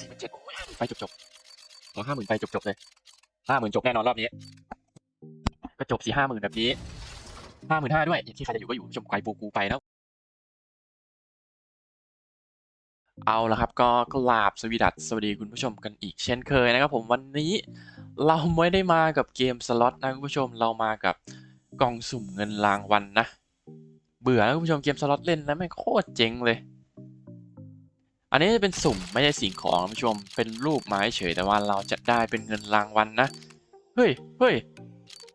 สี่หมื่นเจ็ดโอ้ยไปจบจบขอห้าหมื่นไปจบจบเลยห้าหมื่นจบแน่นอนรอบนี้ ก็จบสี่ห้าหมื่นแบบนี้ห้าหมื่นห้าด้วยที่ใครจะอยู่ก็อยู่คุณผู้ชมไกลปูกูไปแล้วเอาละครับก็กราบสวีดัสสวัสดีคุณผู้ชมกันอีกเช่นเคยนะครับผมวันนี้เราไม่ได้มากับเกมสล็อตนะคุณผู้ชมเรามากับกล่องสุ่มเงินรางวัลนะเบื่อนะคุณผู้ชมเกมสล็อตเล่นนะไม่โคตรเจ๋งเลย อันนี้จะเป็นสุ่มไม่ใช่สิ่งของนะคุณผู้ชม เป็นรูปไม้เฉยแต่ว่าเราจะได้เป็นเงินรางวัลนะเฮ้ยเฮ้ย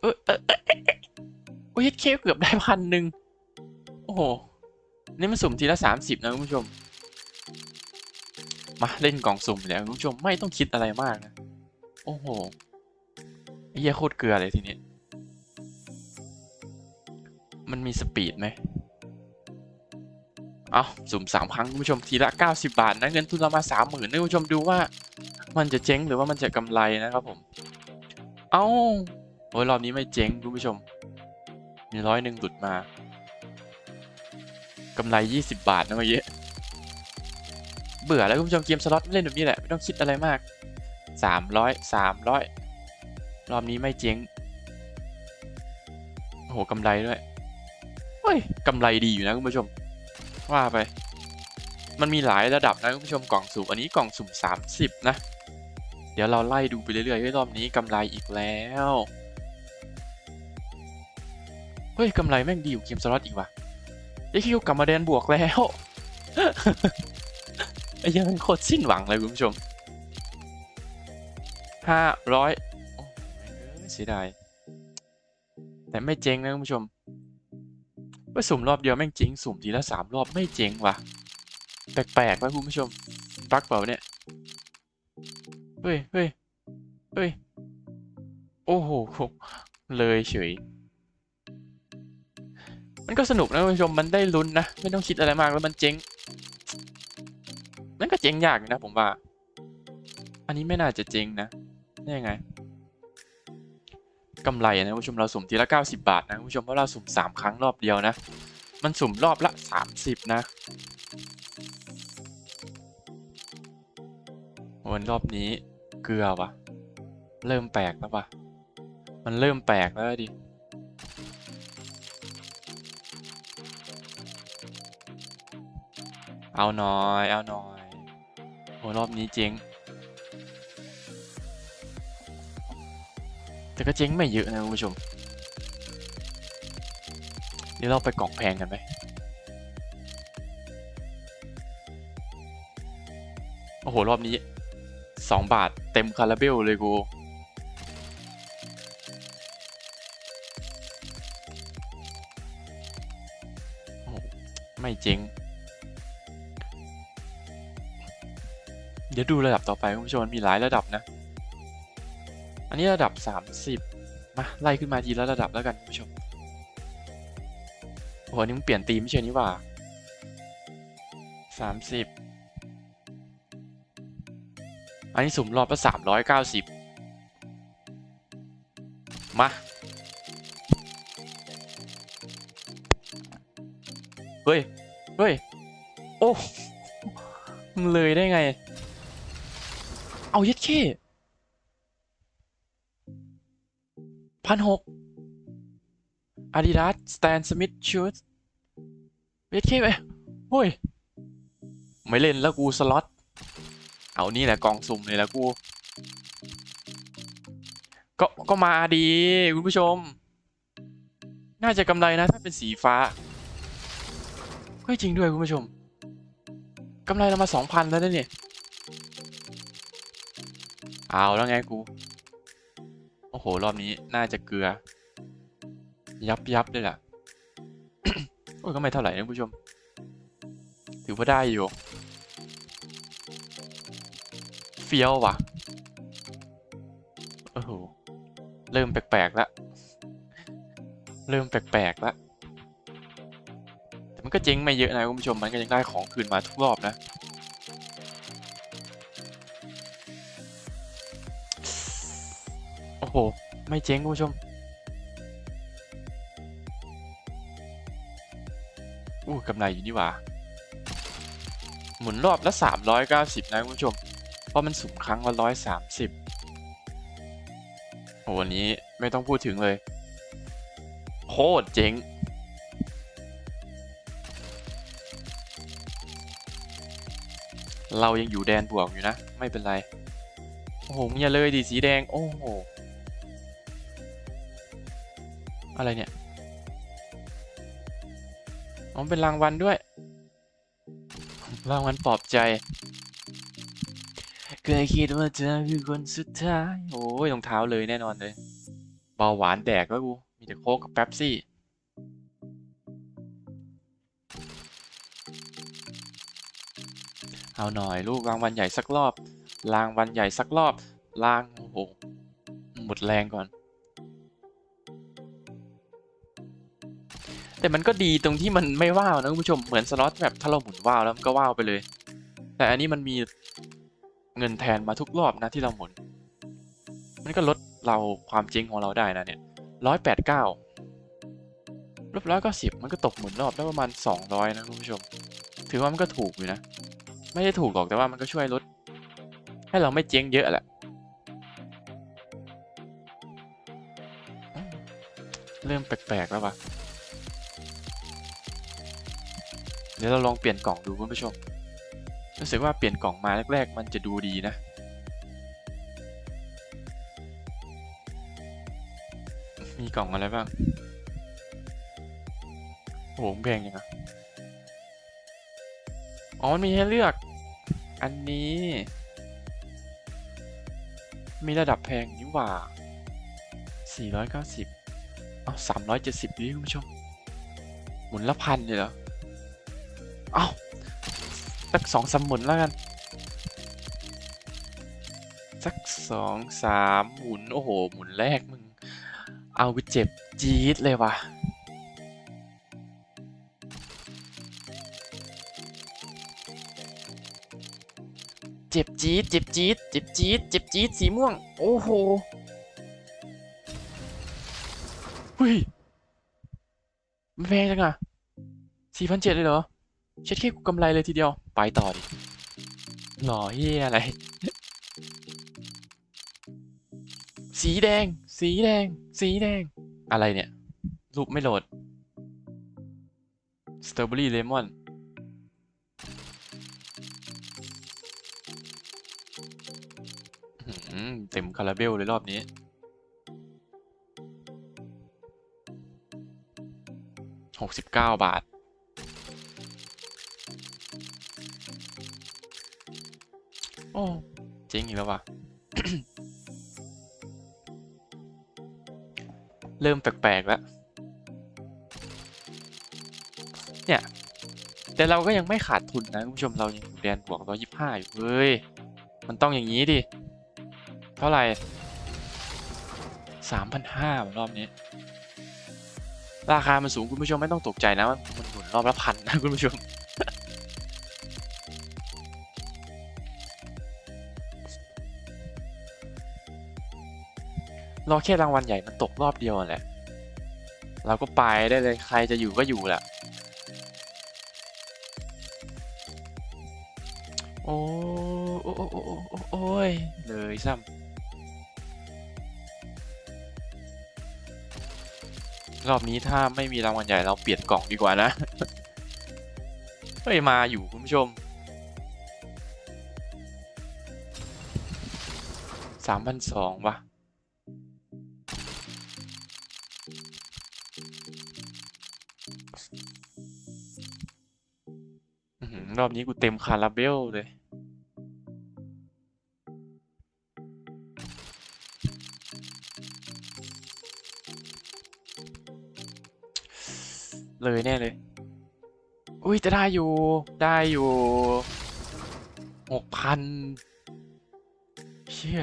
เออเออเออเออเออโอ้ยเคเกือบได้พันหนึ่งโอ้โห นี่มันสุ่มทีละสามสิบนะคุณผู้ชม มาเล่นกล่องสุ่มแล้วคุณผู้ชมไม่ต้องคิดอะไรมากนะ โอ้โหเหี้ยโคตรเกลือเลยทีนี้ มันมีสปีดไหม เอาสุ่มสามครั้งคุณผู้ชมทีละ 90 บาทนะเงินทุนเรามาสามหมื่นนะคุณผู้ชมดูว่า มันจะเจ๊งหรือว่ามันจะกำไรนะครับผม เอาโอ้ยรอบนี้ไม่เจ๊งคุณผู้ชม มีร้อยหนึ่งหลุดมากำไร 20 บาทนะเมื่อกี้เบื่อแล้วคุณผู้ชมเกมสล็อตเล่นแบบนี้แหละไม่ต้องคิดอะไรมากสามร้อยสามร้อยรอบนี้ไม่เจ๊งโอ้โหกำไรด้วยเฮ้ยกำไรดีอยู่นะคุณผู้ชม ว่าไป มันมีหลายระดับนะคุณผู้ชมกล่องสุ่มอันนี้กล่องสุ่ม 30 นะ เดี๋ยวเราไล่ดูไปเรื่อยๆรอบนี้กำไรอีกแล้วเฮ้ยกำไรแม่งดีอยู่เกมสล็อตอีกว่ะไอ้คิวกลับมาแดนบวกแล้วไอ้ยังโคตรสิ้นหวังเลยคุณผู้ชมห้าร้อยเสียดายแต่ไม่เจ๊งนะคุณผู้ชม ไปสุ่มรอบเดียวแม่งเจ๊งสุ่มทีละสามรอบไม่เจ๊งว่ะแปลกๆวะคุณผู้ชมบักเปล่าเนี่ยเฮ้ยเฮ้ยเฮ้ยโอ้โหเลยเฉย มันก็สนุกนะคุณผู้ชมมันได้ลุ้นนะ ไม่ต้องคิดอะไรมากแล้วมันเจ๊งนั่นก็เจ๊งยากนะผมว่า อันนี้ไม่น่าจะเจ๊งนะนี่ยังไง กำไรนะคุณผู้ชมเราสุ่มทีละ 90 บาทนะคุณผู้ชมเพราะเราสุ่ม 3 ครั้งรอบเดียวนะ มันสุ่มรอบละ 30 นะวันรอบนี้เกลือวะเริ่มแปลกแล้ววะมันเริ่มแปลกแล้วดิเอาหน่อย เอาหน่อยโอ้รอบนี้เจ๊ง แต่ก็เจ๊งไม่เยอะนะคุณผู้ชม เดี๋ยวเราไปกล่องแพงกันไหมโอ้โห รอบนี้ 2 บาทเต็มคาราเบลเลยกูโอ้โหไม่เจ๊งเดี๋ยวดูระดับต่อไปคุณผู้ชมมันมีหลายระดับนะ อันนี้ระดับ 30 มาไล่ขึ้นมาทีละระดับแล้วกันคุณผู้ชมโอ้โหนี่มึงเปลี่ยนตีมไม่ใช่นี่ว่า 30 อันนี้สุ่มรอบละ390 มาเฮ้ย เฮ้ย โอ้มึงเลยได้ไง เอายัดเข้ พันหกอาดิดาสสแตนสมิธชูดยัดเข้ไปโอ้ย ไม่เล่นแล้วกูสล็อต เอานี่แหละกองสุ่มเลยแล้วกู ก็ก็มาดีคุณผู้ชม น่าจะกำไรนะถ้าเป็นสีฟ้าเฮ้ยจริงด้วยคุณผู้ชมกำไรเรามาสองพันแล้วนะเนี่ย เอาแล้วไงกู โอ้โห รอบนี้น่าจะเกลือ ยับยับเลยล่ะ โอ้ยก็ไม่เท่าไหร่นะผู้ชม ถือว่าได้อยู่ เฟี้ยวว่ะ โอ้โห เริ่มแปลกๆแล้ว เริ่มแปลกๆแล้ว แต่มันก็เจ๊งไม่เยอะนะคุณผู้ชม มันก็ยังได้ของคืนมาทุกรอบนะ โห ไม่เจ๊งคุณผู้ชมอู้กำไรอยู่นี่หว่า หมุนรอบละ390 นะคุณผู้ชม เพราะมันสุ่มครั้งละร้อยสามสิบโหวันนี้ไม่ต้องพูดถึงเลย โคตรเจ๋งเรายังอยู่แดนบวกอยู่นะ ไม่เป็นไร โอ้โหอย่าเลยดิสีแดง โอ้โห อะไรเนี่ยอ๋อเป็นรางวัลด้วย รางวัลปลอบใจ เคยคิดว่าเธอคือคนสุดท้าย โอ้ยรองเท้าเลยแน่นอนเลยเบาหวานแดกแล้วกู มีแต่โค้กกับแป๊บซี่เอาหน่อยลูกรางวัลใหญ่สักรอบ รางวัลใหญ่สักรอบ รางโอ้โห หมดแรงก่อน แต่มันก็ดีตรงที่มันไม่ว้าวนะคุณผู้ชมเหมือนสล็อตแบบถ้าเราหมุนว้าวแล้วมันก็ว้าวไปเลย แต่อันนี้มันมีเงินแทนมาทุกรอบนะที่เราหมุน มันก็ลดเราความเจ๊งของเราได้นะเนี่ยร้อยแปดเก้าลบร้อยก็สิบมันก็ตกหมุนรอบได้ประมาณสองร้อยนะคุณผู้ชม ถือว่ามันก็ถูกอยู่นะ ไม่ได้ถูกหรอกแต่ว่ามันก็ช่วยลด ให้เราไม่เจ๊งเยอะแหละเริ่มแปลกๆแล้ววะ เดี๋ยวเราลองเปลี่ยนกล่องดูคุณผู้ชม รู้สึกว่าเปลี่ยนกล่องมาแรก ๆ มันจะดูดีนะมีกล่องอะไรบ้าง โอ้โหแพงยังอะอ๋อมันมีให้เลือก อันนี้ มีระดับแพงนี่หว่า 490 เอา370ดิคุณผู้ชม หมุนละพันเลยเหรอ เอ้าสักสองสามหมุนแล้วกัน สักสองสามหมุน โอ้โห หมุนแรกมึง เอาไปเจ็บ จี๊ดเลยว่ะเจ็บจี๊ดเจ็บจี๊ดเจ็บจี๊ดเจ็บจี๊ดสีม่วง โอ้โหเฮ้ยมันแพงจังอะสี่พันเจ็ดเลยเหรอ เช็ดแค่กูกำไรเลยทีเดียว ไปต่อดิหล่อเฮียอะไร สีแดง สีแดง สีแดง อะไรเนี่ย รูปไม่โหลด สตรอเบอรี่เลมอนเต็มคาราเบลเลยรอบนี้ หกสิบเก้าบาท อ้เจ๊งอีกแล้วว่ะ เริ่มแปลกๆแล้ว เนี่ย แต่เราก็ยังไม่ขาดทุนนะคุณผู้ชมเรายังอยู่แดนบวกร้อยยี่ห้าอยู่เฮ้ย มันต้องอย่างนี้ดิ เท่าไหร่สามพันห้ารอบนี้ ราคามันสูงคุณผู้ชมไม่ต้องตกใจนะ มันมันหมุนรอบละพันนะคุณผู้ชม รอแค่รางวัลใหญ่มันตกรอบเดียวแหละ เราก็ไปได้เลยใครจะอยู่ก็อยู่แหละ โอ้โอ้โอ้โอ้โอ้ยเลยซ้ำรอบนี้ถ้าไม่มีรางวัลใหญ่เราเปลี่ยนกล่องดีกว่านะ เฮ้ย มาอยู่คุณผู้ชมสามพันสองวะ รอบนี้กูเต็มคาราเบลเลย เลยแน่เลย อุ้ยจะได้อยู่ ได้อยู่หกพันเชี่ย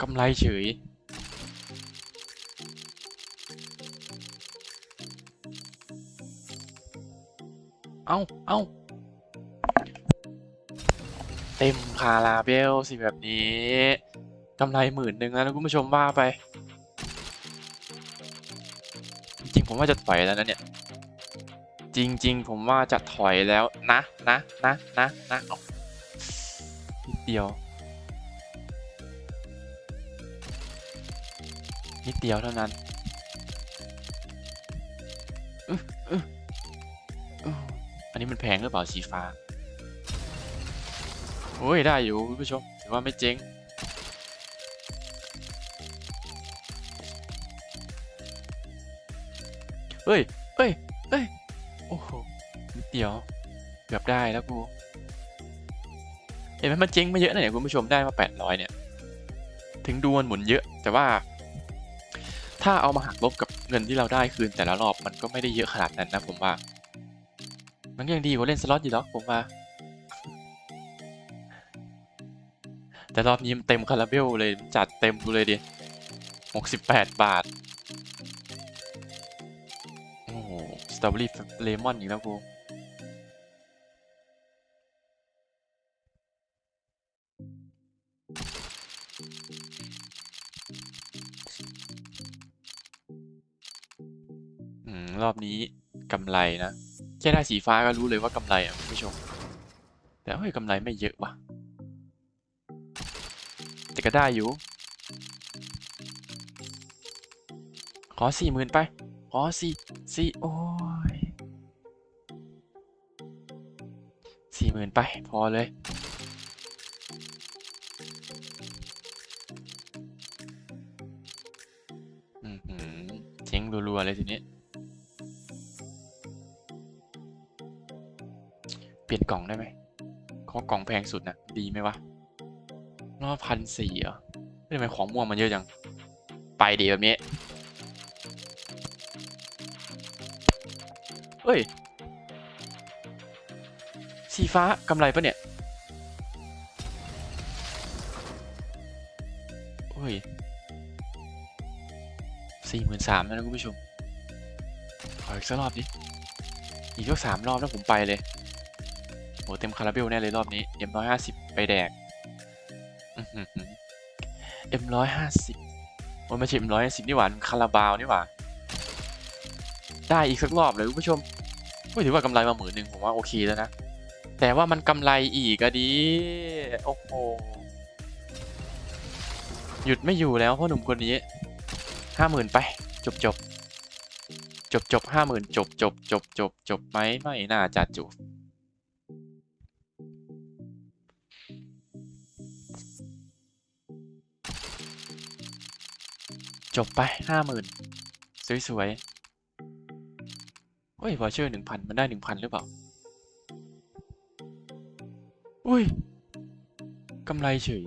กำไรเฉยเอาเอา เต็มคาราเบลสิแบบนี้กำไรหมื่นหนึ่งแล้วคุณผู้ชมว่าไป จริงผมว่าจะถอยแล้วนะเนี่ย จริง ๆ ผมว่าจะถอยแล้วนะนะนะนะนะนิดเดียว นิดเดียวเท่านั้นอันนี้มันแพงหรือเปล่าสีฟ้า โอ้ยได้อยู่คุณผู้ชมถือว่าไม่เจ๊งเฮ้ยเฮ้ยเฮ้ยโอ้โหนิดเดียวเกือบได้แล้วกูเห็นไหมมันเจ๊งมาเยอะนะเนี่ยคุณผู้ชมได้มา 800 เนี่ย ถึงดูมันหมุนเยอะแต่ว่า ถ้าเอามาหักลบกับเงินที่เราได้คืนแต่ละรอบมันก็ไม่ได้เยอะขนาดนั้นนะผมว่า มันยังดีกว่าเล่นสล็อตอยู่แล้วผมว่า แต่รอบนี้มันเต็มคาราเบลเลยจัดเต็มกูเลยดิหกสิบแปดบาท โอ้สตรอเบอรี่เลมอนอีกแล้วกูอืมรอบนี้กำไรนะ แค่ได้สีฟ้าก็รู้เลยว่ากำไรอะคุณผู้ชม แต่เฮ้ยกำไรไม่เยอะว่ะ ก็ได้อยู่ ขอสี่หมื่นไป ขอสี่สี่โอ้ยสี่หมื่นไป พอเลย อือหือเจ๊งรัวๆเลยทีนี้ เปลี่ยนกล่องได้ไหมขอกล่องแพงสุดนะดีไหมวะ รอบพันสี่เหรอทำไมของม่วงมันเยอะจัง ไปดีแบบนี้ เฮ้ย สีฟ้ากำไรปะเนี่ยเฮ้ยสี่หมื่นสามแล้วนะคุณผู้ชม ขออีกสักรอบดิ อีกสักสามรอบแล้วผมไปเลยโหเต็มคาราเบลแน่เลยรอบนี้เอ็มร้อยห้าสิบไปแดก เอ็มร้อยห้าสิบมันไม่ใช่เอ็มร้อยห้าสิบนี่หว่านคาราบาวนี่หว่า ได้อีกสักรอบเลยคุณผู้ชมไม่ถือว่ากำไรมาหมื่นหนึ่งผมว่าโอเคแล้วนะ แต่ว่ามันกำไรอีกอะดิ โอ้โห หยุดไม่อยู่แล้วพ่อหนุ่มคนนี้ห้าหมื่นไป จบจบจบจบห้าหมื่นจบจบจบจบจบไหมไม่น่าจะจบ จบไปห้าหมื่นสวยๆเฮ้ยวอเชอร์หนึ่งพันมันได้หนึ่งพันหรือเปล่าอุ้ยกำไรเฉย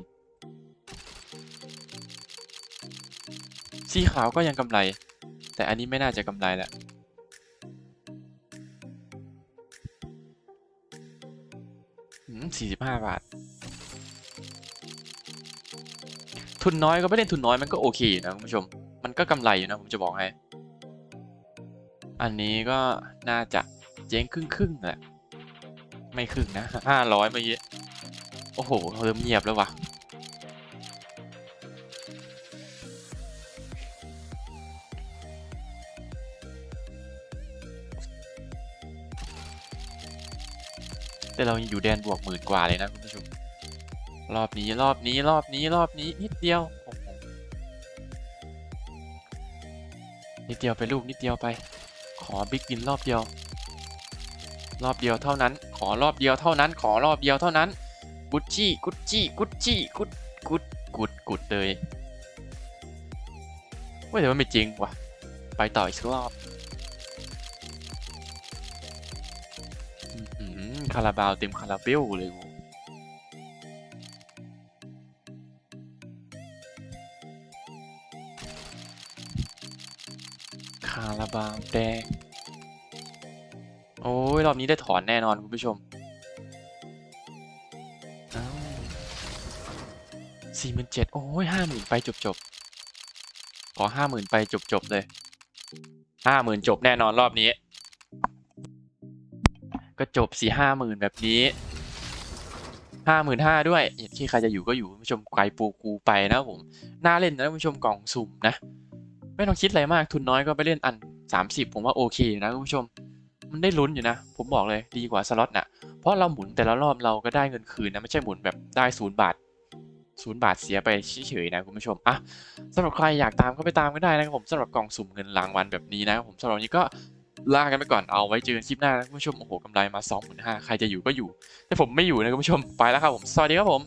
สีขาวก็ยังกำไร แต่อันนี้ไม่น่าจะกำไรแหละสี่สิบห้าบาท ทุนน้อยก็ไม่เล่นทุนน้อยมันก็โอเคอยู่นะคุณผู้ชม มันก็กำไรอยู่นะผมจะบอกให้ อันนี้ก็น่าจะเจ๊งครึ่งครึ่งๆแหละ ไม่ครึ่งนะห้าร้อยเมื่อกี้โอ้โหเริ่มเงียบแล้ววะแต่เรายังอยู่แดนบวกหมื่นกว่าเลยนะคุณผู้ชม รอบนี้รอบนี้รอบนี้รอบนี้นิดเดียวนิดเดียวไปลูกนิดเดียวไป ขอบิ๊กวินรอบเดียว รอบเดียวเท่านั้น ขอรอบเดียวเท่านั้น ขอรอบเดียวเท่านั้น กุชชี่กุชชี่กุชชี่กุดกุดกุดกุดเลยว่าแต่ว่าไม่จริงว่ะ ไปต่ออีกรอบคาราบาวเต็มคาราเบลเลยกู คาราบาวแดง โอ้ย รอบนี้ได้ถอนแน่นอนคุณผู้ชมสี่หมื่นเจ็ดโอ้ยห้าหมื่นไปจบจบขอห้าหมื่นไปจบจบเลยห้าหมื่นจบแน่นอนรอบนี้ ก็จบสี่ห้าหมื่นแบบนี้ห้าหมื่นห้าด้วยที่ใครจะอยู่ก็อยู่คุณผู้ชมไกลปูกูไปนะผม น่าเล่นนะคุณผู้ชมกล่องสุ่มนะ ไม่ต้องคิดอะไรมากทุนน้อยก็ไปเล่นอันสามสิบผมว่าโอเคนะคุณผู้ชม มันได้ลุ้นอยู่นะ ผมบอกเลยดีกว่าสล็อตนะเพราะเราหมุนแต่ละรอบเราก็ได้เงินคืนนะไม่ใช่หมุนแบบได้ศูนย์บาทศูนย์บาทเสียไปเฉยๆนะคุณผู้ชมอะสำหรับใครอยากตามก็ไปตามก็ได้นะครับผมสำหรับกล่องสุ่มเงินรางวัลแบบนี้นะผมสำหรับนนี้ก็ลากันไปก่อนเอาไว้เจอกันคลิปหน้านะคุณผู้ชมโอ้โหกำไรมา25,000ใครจะอยู่ก็อยู่ แต่ผมไม่อยู่นะคุณผู้ชมไปแล้วครับผมสวัสดีครับผม